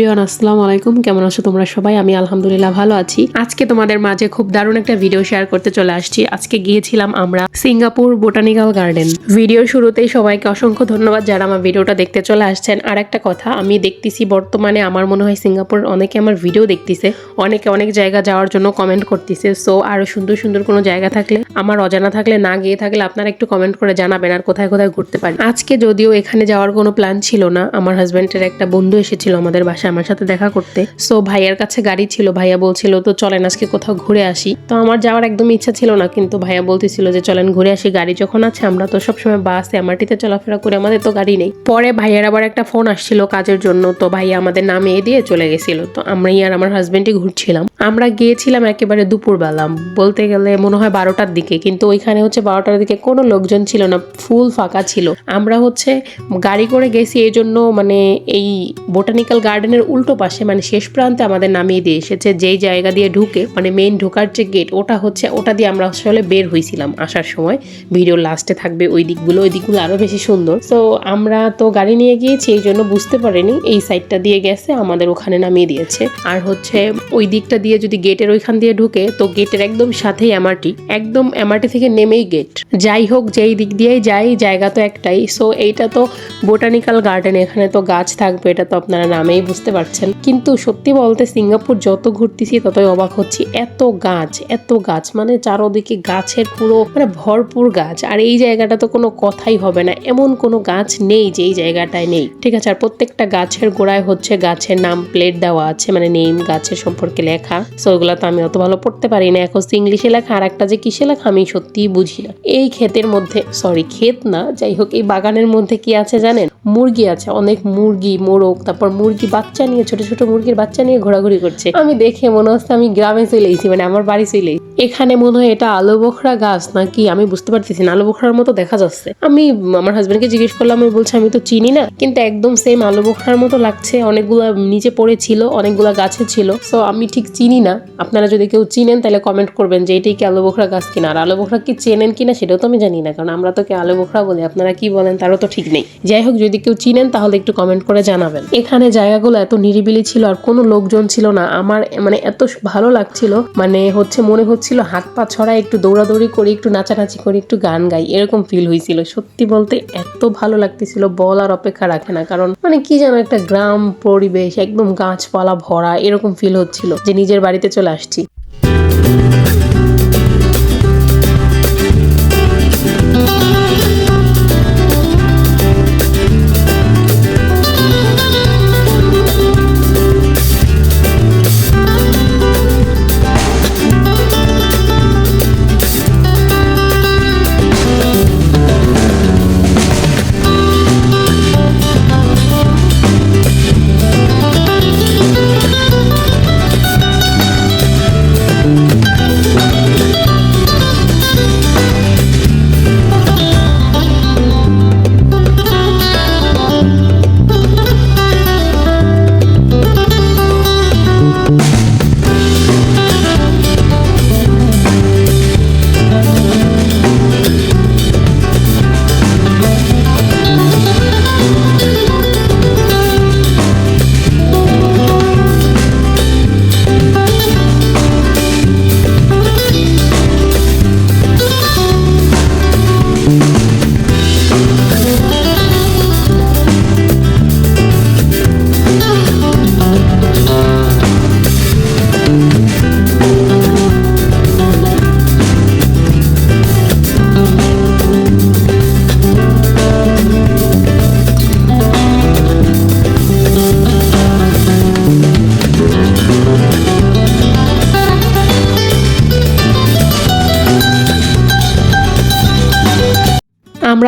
Everyone, আসসালামু আলাইকুম। কেমন আছো তোমরা সবাই? আমি আলহামদুলিল্লাহ ভালো আছি। আজকে তোমাদের মাঝে খুব দারুণ একটা ভিডিও শেয়ার করতে চলে আসছি। আজকে গিয়েছিলাম আমরা সিঙ্গাপুর বোটানিক্যাল গার্ডেন। ভিডিওর শুরুতেই সবাইকে অসংখ্য ধন্যবাদ যারা আমার ভিডিওটা দেখতে চলে আসছেন। আর একটা কথা, আমি দেখতেছি বর্তমানে আমার মনে হয় সিঙ্গাপুর অনেকে আমার ভিডিও দেখতেছে। অনেকে অনেক জায়গা যাওয়ার জন্য কমেন্ট করতেছে। সো আরও সুন্দর সুন্দর কোনো জায়গা থাকলে, আমার অজানা থাকলে, না গিয়ে থাকলে আপনারা একটু কমেন্ট করে জানাবেন আর কোথায় কোথায় ঘুরতে পারেন আজকে যদিও এখানে যাওয়ার কোনো প্ল্যান ছিল না, আমার হাজব্যান্ডের একটা বন্ধু এসেছিল আমাদের বাসায়। আমার সাথে দেখা করতে। সো ভাইয়ার কাছে গাড়ি ছিল, ভাইয়া বলছিল, তো চলেন আজকে কোথাও ঘুরে আসি। তো আমার যাওয়ার একদম ইচ্ছা ছিল না, কিন্তু ভাইয়া বলতেছিল যে, চলেন ঘুরে আসি, গাড়ি যখন আছে, আমরা তো সবসময় বাসে, এমআরটিতে চলাফেরা করে আমাদের তো গাড়ি নেই। পরে ভাইয়ার আবার একটা ফোন আসছিল কাজের জন্য, তো ভাইয়া আমাদের নামিয়ে দিয়ে চলে গেছিল। তো আমরাই আর আমার হাজবেন্ডই ঘুরছিলাম। আমরা গিয়েছিলাম একেবারে দুপুরবেলা, বলতে গেলে মনে হয় বারোটার দিকে, কিন্তু ওইখানে হচ্ছে বারোটার দিকে কোনো লোকজন ছিল না, ফুল ফাঁকা ছিল। আমরা হচ্ছে গাড়ি করে গেছি এই জন্য মানে এই বোটানিক্যাল গার্ডেনের উল্টো পাশে মানে শেষ প্রান্তে আমাদের নামিয়ে দিয়ে এসেছে, যেই জায়গা দিয়ে ঢুকে মানে মেইন ঢোকার যে গেট ওটা হচ্ছে, ওটা দিয়ে আমরা আসলে বের হয়েছিলাম আসার সময়। ভিডিও লাস্টে থাকবে ওই দিকগুলো ওই দিকগুলো আরও বেশি সুন্দর। তো আমরা তো গাড়ি নিয়ে গিয়েছি, এই জন্য বুঝতে পারিনি, এই সাইডটা দিয়ে গেছে, আমাদের ওখানে নামিয়ে দিয়েছে। আর হচ্ছে, ওই দিকটা দিয়ে যদি গেটের ওইখান দিয়ে ঢুকে, তো গেটের একদম সাথেই এমআরটি একদম এমআরটি থেকে নেমেই গেট যাই হোক, যেই দিক দিয়েই যাই, জায়গা তো একটাই। সো এইটা তো বোটানিক্যাল গার্ডেন এখানে তো গাছ থাকবে, এটা তো আপনারা নামেই বুঝতে পারছেন। কিন্তু সত্যি বলতে সিঙ্গাপুর যত ঘুরতেছি ততই অবাক হচ্ছি। এত গাছ এত গাছ মানে চারোদিকে গাছের পুরো মানে ভরপুর গাছ। আর এই জায়গাটা তো কোনো কথাই হবে না। এমন কোনো গাছ নেই যে এই জায়গাটায় নেই। ঠিক আছে, আর প্রত্যেকটা গাছের গোড়ায় হচ্ছে গাছের নাম প্লেট দেওয়া আছে মানে নেম গাছের সম্পর্কে লেখা। সো ওগুলো তো আমি অত ভালো পড়তে পারি না। এখন ইংলিশে লেখা, আর একটা যে কিসে লেখা, আমি সত্যিই বুঝি না। এই ক্ষেতের মধ্যে সরি ক্ষেত না, যাই হোক, এই বাগানের মধ্যে কি আছে জানেন? মুরগি আছে, অনেক মুরগি, মোরগ, তারপর মুরগি বাচ্চা নিয়ে, ছোট ছোট মুরগির বাচ্চা নিয়ে ঘোরাঘুরি করছে। আমি দেখে মনে হচ্ছে আমি গ্রামে চলে এসেছি মানে আমার বাড়ি চলে এখানে মনে হয় এটা আলু বোখরা গাছ নাকি? আমি বুঝতে পারতেছি না, আলু বোখরার মতো দেখা যাচ্ছে। আমি, আমার হাজবেন্ডকে জিজ্ঞেস করলাম, আমি বলছি, আমি তো চিনি না। কিন্তু একদম সেম আলু বোখরার মতো লাগছে। অনেকগুলা নিচে পড়েছিল, অনেকগুলা গাছে ছিল। সো আমি ঠিক চিনি না। আপনারা যদি কেউ চিনেন, তাহলে কমেন্ট করবেন যে, এটাই কি আলু বোখরা গাছ কিনা? আর আলু বোখরা কি চেনেন কিনা, সেটাও তো আমি জানি না। কারণ আমরা তো কে আলু বোখরা বলি, আপনারা কি বলেন তারও তো ঠিক নেই। যাই হোক, যদি কেউ চিনেন, তাহলে একটু কমেন্ট করে জানাবেন। এখানে জায়গাগুলো এত নিরিবিলি ছিল আর কোনো লোকজন ছিল না। আমার মানে এত ভালো লাগছিল। মানে হচ্ছে মনে হচ্ছিল হাত পা ছড়া একটু দৌড়াদৌড়ি করি, একটু নাচানাচি করি, একটু গান গাই। এরকম ফিল হয়েছিল। সত্যি বলতে এত ভালো লাগতেছিল। বল আর অপেক্ষা রাখে না। কারণ মানে কি যেন একটা গ্রাম, পরিবেশ, একদম গাছপালা ভরা এরকম ফিল হচ্ছিল যে নিজের বাড়িতে চলে আসছি।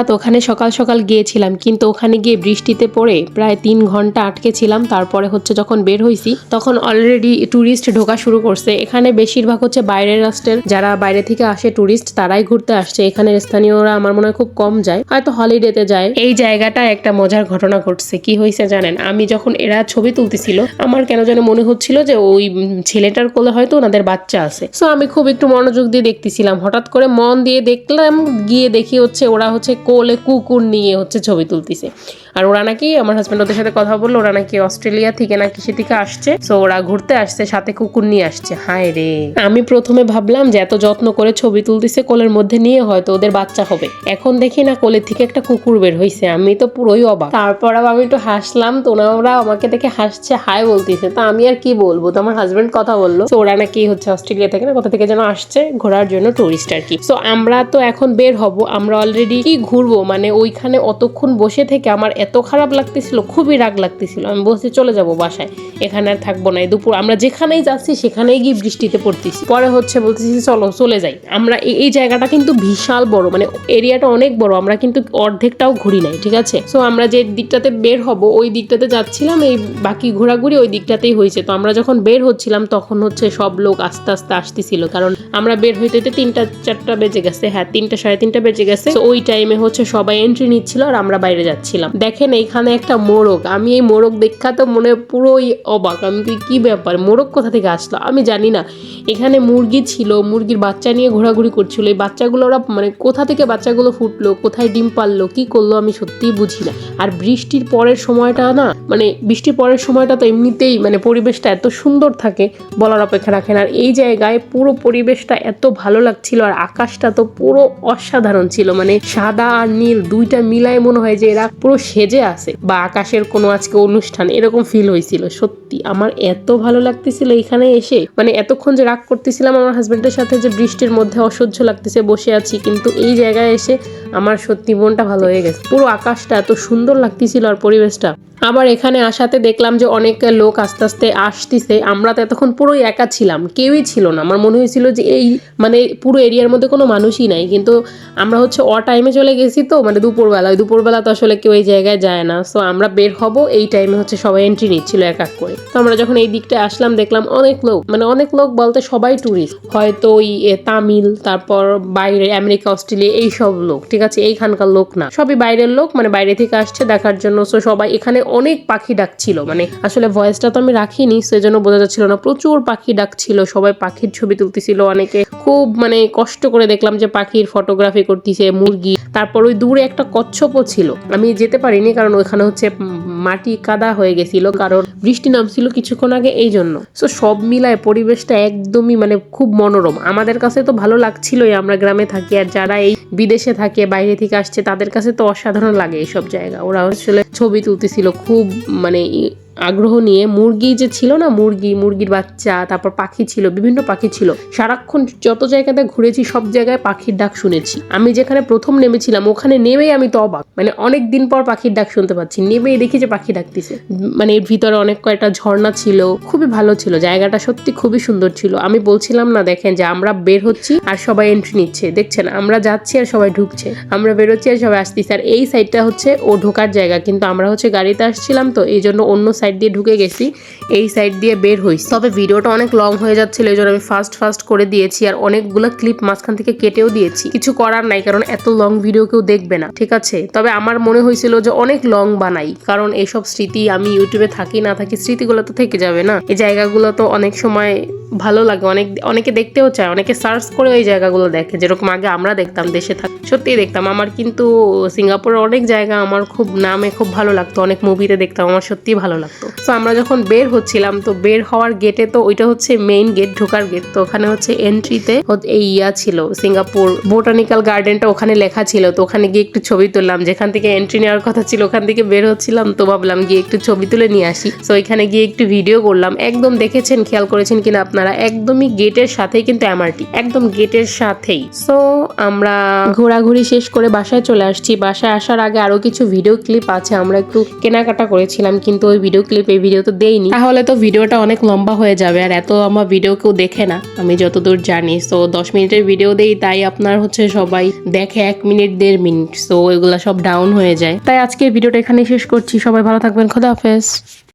আমরা তো ওখানে সকাল সকাল গিয়েছিলাম, কিন্তু ওখানে গিয়ে বৃষ্টিতে পড়ে প্রায় তিন ঘণ্টা আটকে ছিলাম। তারপরে হচ্ছে যখন বের হয়েছি তখন অলরেডি ট্যুরিস্ট ঢোকা শুরু করছে। এখানে বেশিরভাগ হচ্ছে বাইরের রাষ্ট্রের, যারা বাইরে থেকে আসে ট্যুরিস্ট তারাই ঘুরতে আসছে। এখানে স্থানীয়রা আমার মনে হয় খুব কম যায়। হয়তো হলিডেতে যায়। এই জায়গাটা একটা মজার ঘটনা ঘটছে। কি হয়েছে জানেন? আমি যখন এরা ছবি তুলতেছিল, আমার কেন যেন মনে হচ্ছিল যে ওই ছেলেটার কোলে হয়তো ওনাদের বাচ্চা আছে। সো আমি খুব একটু মনোযোগ দিয়ে দেখতেছিলাম। হঠাৎ করে মন দিয়ে দেখলাম, গিয়ে দেখি হচ্ছে ওরা হচ্ছে কোলে কুকুর নিয়ে হচ্ছে ছবি তুলতেছে। আর ওরা নাকি, আমার হাজব্যান্ড ওদের সাথে কথা বলল, ওরা নাকি অস্ট্রেলিয়া থেকে না কিসে থেকে আসছে। তো ওরা ঘুরতে আসছে, সাথে কুকুর নিয়ে আসছে। হায় রে। আমি প্রথমে ভাবলাম যে এত যত্ন করে ছবি তুলতেছে, কোলের মধ্যে নিয়ে হয়তো ওদের বাচ্চা হবে। এখন দেখি না, কোলের থেকে একটা কুকুর বের হয়েছে আমি তো পুরোই অবাক। তারপর আবার আমি একটু হাসলাম, তো ওরা আমাকে দেখে হাসছে হাই বলতেছে। তা আমি আর কি বলব? তো আমার হাজব্যান্ড কথা বলল। তো ওরা নাকি হচ্ছে অস্ট্রেলিয়া থেকে না, কোথা থেকে যেন আসছে, ঘোরার জন্য টুরিস্ট আর কি। তো আমরা তো এখন বের হব, আমরা অলরেডি কি ঘুরবো? মানে ওইখানে অতক্ষণ বসে থেকে আমার এত খারাপ লাগতেছিল, খুবই রাগ লাগতেছিল। আমি বলছি, চলে যাব বাসায়। এখানে আর থাকব না। দুপুর আমরা যেখানেই যাচ্ছি, সেখানেই গিয়ে বৃষ্টিতে পড়তেছি। পরে হচ্ছে বলতেছি, চলো, চলে যাই। আমরা এই জায়গাটা কিন্তু বিশাল বড় মানে এরিয়াটা অনেক বড়। আমরা কিন্তু অর্ধেকটাও ঘুরি নাই, ঠিক আছে? সো আমরা যে দিকটাতে বের হব, ওই দিকটাতে যাচ্ছিলাম। এই বাকি ঘোরাঘুরি ওই দিকটাতেই হয়েছে। তো আমরা যখন বের হচ্ছিলাম, তখন হচ্ছে সব লোক আস্তে আস্তে আসতেছিল। কারণ আমরা বের হইতে হইতে তিনটা, চারটা বেজে গেছে। হ্যাঁ তিনটা, সাড়ে তিনটা বেজে গেছে। ওই টাইমে হচ্ছে সবাই এন্ট্রি নিচ্ছিল আর আমরা বাইরে যাচ্ছিলাম। দেখেন এইখানে একটা মোরগ। আমি এই মোরগ দেখা তো মনে পুরোই অবাক। আমি কি কি ব্যাপার? মোরগ কোথা থেকে আসলো? আমি জানি না। এখানে মুরগি ছিল, মুরগির বাচ্চা নিয়ে ঘোরাঘুরি করছিল। এই বাচ্চাগুলো ওরা মানে কোথা থেকে বাচ্চাগুলো ফুটলো, কোথায় ডিম পারল কি করল আমি সত্যিই বুঝি না। আর বৃষ্টির পরের সময়টা না মানে বৃষ্টির পরের সময়টা তো এমনিতেই মানে পরিবেশটা এত সুন্দর থাকে বলার অপেক্ষা রাখেন আর এই জায়গায় পুরো পরিবেশটা এত ভালো লাগছিল আর আকাশটা তো পুরো অসাধারণ ছিল। মানে সাদা আর নীল দুইটা মিলায় মনে হয় যে এরা পুরো সেজে আছে বা আকাশের কোনো আজকে অনুষ্ঠান, এরকম ফিল হয়েছিল সত্যি। আমার এত ভালো লাগতেছিল এখানে এসে। মানে এতক্ষণ যে রাগ করতেছিলাম আমার হাজবেন্ডের সাথে যে বৃষ্টির মধ্যে অসহ্য লাগতেছে, বসে আছি, কিন্তু এই জায়গায় এসে আমার সত্যি মনটা ভালো হয়ে গেছে। পুরো আকাশটা এত সুন্দর লাগতেছিল আর পরিবেশটা। আবার এখানে আসাতে দেখলাম যে অনেক লোক আস্তে আস্তে আসতেছে। আমরা তো এতক্ষণ পুরোই একা ছিলাম, কেউই ছিল না। আমার মনে হয়েছিল যে এই মানে পুরো এরিয়ার মধ্যে কোনো মানুষই নাই। কিন্তু আমরা হচ্ছে অ টাইমে চলে গেছি তো মানে দুপুরবেলা ওই দুপুরবেলা তো আসলে কেউ এই জায়গায় যায় না। সো আমরা বের হব, এই টাইমে হচ্ছে সবাই এন্ট্রি নিচ্ছিল এক এক করে। তো আমরা যখন এই দিকটায় আসলাম, দেখলাম অনেক লোক মানে অনেক লোক বলতে সবাই ট্যুরিস্ট হয়তো ওই তামিল, তারপর বাইরে আমেরিকা, অস্ট্রেলিয়া এই সব লোক, ঠিক আছে? এইখানকার লোক না। সবই বাইরের লোক মানে বাইরে থেকে আসছে দেখার জন্য। সো সবাই এখানে অনেক পাখি ডাকছিল মানে আসলে ভয়েসটা তো আমি রাখিনি, সেজন্য বোঝা যাচ্ছিল না। প্রচুর পাখি ডাকছিল, সবাই পাখির ছবি তুলতেছিল অনেকে। খুব মানে কষ্ট করে দেখলাম যে পাখির ফটোগ্রাফি করতেছে, মুরগি। তারপর ওই দূরে একটা কচ্ছপও ছিল। আমি যেতে পারিনি কারণ ওখানে হচ্ছে মাটি কাদা হয়ে গেছিল, কারণ বৃষ্টি নামছিল কিছুক্ষণ আগে এই জন্য। সো সব মিলায় পরিবেশটা একদমই মানে খুব মনোরম। আমাদের কাছে তো ভালো লাগছিলই, আমরা গ্রামে থাকি আর যারা এই বিদেশে থাকে, বাইরে থেকে আসছে, তাদের কাছে তো অসাধারণ লাগে এইসব জায়গা। ওরা আসলে ছবি তুলতেছিল, খুব মানে আগ্রহ নিয়ে মুরগি যে ছিল না, মুরগি, মুরগির বাচ্চা, তারপর পাখি ছিল, বিভিন্ন পাখি ছিল, সারাক্ষণ যত জায়গাতে ঘুরেছি সব জায়গায় পাখির ডাক শুনেছি। আমি যেখানে প্রথম নেমেছিলাম, ওখানে নেমেই আমি তো অবাক। মানে অনেক দিন পর পাখির ডাক শুনতে পাচ্ছি, নেমেই দেখি যে পাখি ডাকতেছে। মানে এর ভিতরে অনেক কয়েকটা ঝর্ণা ছিল, খুবই ভালো ছিল, জায়গাটা সত্যি খুবই সুন্দর ছিল। আমি বলছিলাম না, দেখেন যে আমরা বের হচ্ছি আর সবাই এন্ট্রি নিচ্ছে, দেখছেন? আমরা যাচ্ছি আর সবাই ঢুকছে। আমরা বেরোচ্ছি আর সবাই আসতেছি। আর এই সাইডটা হচ্ছে ও ঢোকার জায়গা, কিন্তু আমরা হচ্ছে গাড়িতে আসছিলাম তো এই জন্য অন্য সাইড দিয়ে ঢুকে গেছি, এই সাইড দিয়ে বের হয়েছি তবে ভিডিওটা অনেক লং হয়ে যাচ্ছিল, এই জন্য আমি ফাস্ট ফাস্ট করে দিয়েছি আর অনেকগুলো ক্লিপ মাঝখান থেকে কেটেও দিয়েছি। কিছু করার নাই, কারণ এত লং ভিডিও কেউ দেখবে না, ঠিক আছে? তবে আমার মনে হয়েছিল যে অনেক লং বানাই, কারণ এইসব স্মৃতি আমি ইউটিউবে থাকি, না থাকি স্মৃতিগুলো তো থেকে যাবে না। এই জায়গাগুলো তো অনেক সময় ভালো লাগে, অনেক, অনেকে দেখতেও চায়, অনেকে সার্চ করে ওই জায়গাগুলো দেখে, যেরকম আগে আমরা দেখতাম দেশে থাক সত্যিই দেখতাম, আমার কিন্তু সিঙ্গাপুরের অনেক জায়গা আমার খুব নামে খুব ভালো লাগতো, অনেক মুভিতে দেখতাম, আমার সত্যিই ভালো লাগতো। তো আমরা যখন বের হচ্ছিলাম, তো বের হওয়ার গেটে তো ওইটা হচ্ছে মেইন গেট ঢোকার গেট তো ওখানে হচ্ছে এন্ট্রিতে এই ইয়া ছিল, সিঙ্গাপুর বোটানিক্যাল গার্ডেনটা ওখানে লেখা ছিল। তো ওখানে গিয়ে একটু ছবি তুললাম। যেখান থেকে এন্ট্রি নেওয়ার কথা ছিল, ওখান থেকে বের হচ্ছিলাম। তো ভাবলাম গিয়ে একটু ছবি তুলে নিয়ে আসি। তো এখানে গিয়ে একটু ভিডিও করলাম। একদম দেখেছেন, খেয়াল করেছেন কিনা আপনারা? একদমই গেটের সাথেই কিন্তু এমআরটি একদম গেটের সাথেই। সো আমরা ঘোরাঘুরি শেষ করে বাসায় চলে আসছি। বাসায় আসার আগে আরও কিছু ভিডিও ক্লিপ আছে। আমরা একটু কেনাকাটা করেছিলাম, কিন্তু ওই ভিডিও ক্লিপ এই ভিডিও তো দেইনি। তাহলে তো ভিডিওটা অনেক লম্বা হয়ে যাবে, আর এত আমার ভিডিও কেউ দেখে না, আমি যতদূর জানি। সো দশ মিনিটের ভিডিও দেই, তাই আপনার হচ্ছে সবাই দেখে এক মিনিট, দেড় মিনিট। সো এগুলা সব ডাউন হয়ে যায়। তাই আজকে ভিডিওটা এখানে শেষ করছি। সবাই ভালো থাকবেন। খোদা হাফেজ।